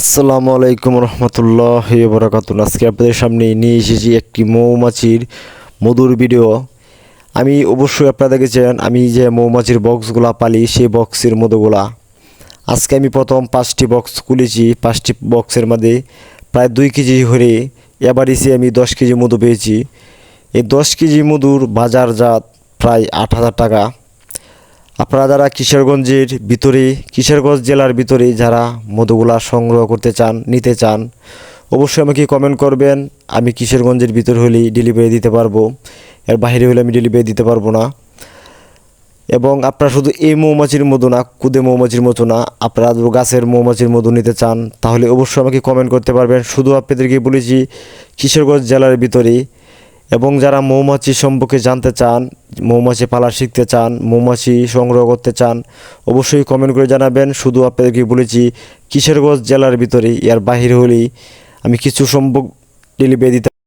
আসসালামু আলাইকুম রহমতুল্লাহ বরাকাতুল আজকে আপনাদের সামনে নিয়ে এসেছি একটি মৌমাছির মধুর ভিডিও। আমি অবশ্যই আপনারা দেখেছেন, আমি যে মৌমাছির বক্সগুলা পালি, সেই বক্সের মধুগুলা। আজকে আমি প্রথম পাঁচটি বক্স খুলেছি। পাঁচটি বক্সের মধ্যে প্রায় দুই কেজি হরে এবার এসে আমি দশ কেজি মধু পেয়েছি। এই দশ কেজি মধুর বাজারজাত প্রায় আট হাজার টাকা। আপনারা যারা কিশোরগঞ্জের ভিতরে, কিশোরগঞ্জ জেলার ভিতরে যারা মধুগুলা সংগ্রহ করতে চান, নিতে চান, অবশ্যই আমাকে কমেন্ট করবেন। আমি কিশোরগঞ্জের ভিতর হলেই ডেলিভারি দিতে পারব। এর বাইরে হলে আমি ডেলিভারি দিতে পারব না। এবং আপনারা শুধু এই মৌমাছির মধু না, কুদে মৌমাছির মতো না, আপনারা গাছের মৌমাছির মধু নিতে চান, তাহলে অবশ্যই আমাকে কমেন্ট করতে পারবেন। শুধু আপনাদেরকে বলেছি, কিশোরগঞ্জ জেলার ভিতরে এবং যারা মৌমাছি সম্পর্কে জানতে চান, মৌমাছি পালা শিখতে চান, মৌমাছি সংগ্রহ করতে চান, অবশ্যই কমেন্ট করে জানাবেন। শুধু আপনাদেরকে বলেছি, কিশোরগঞ্জ জেলার ভিতরে ইয়ার বাহির হলেই আমি কিছু সম্পর্ক ডেলিভারি দিতে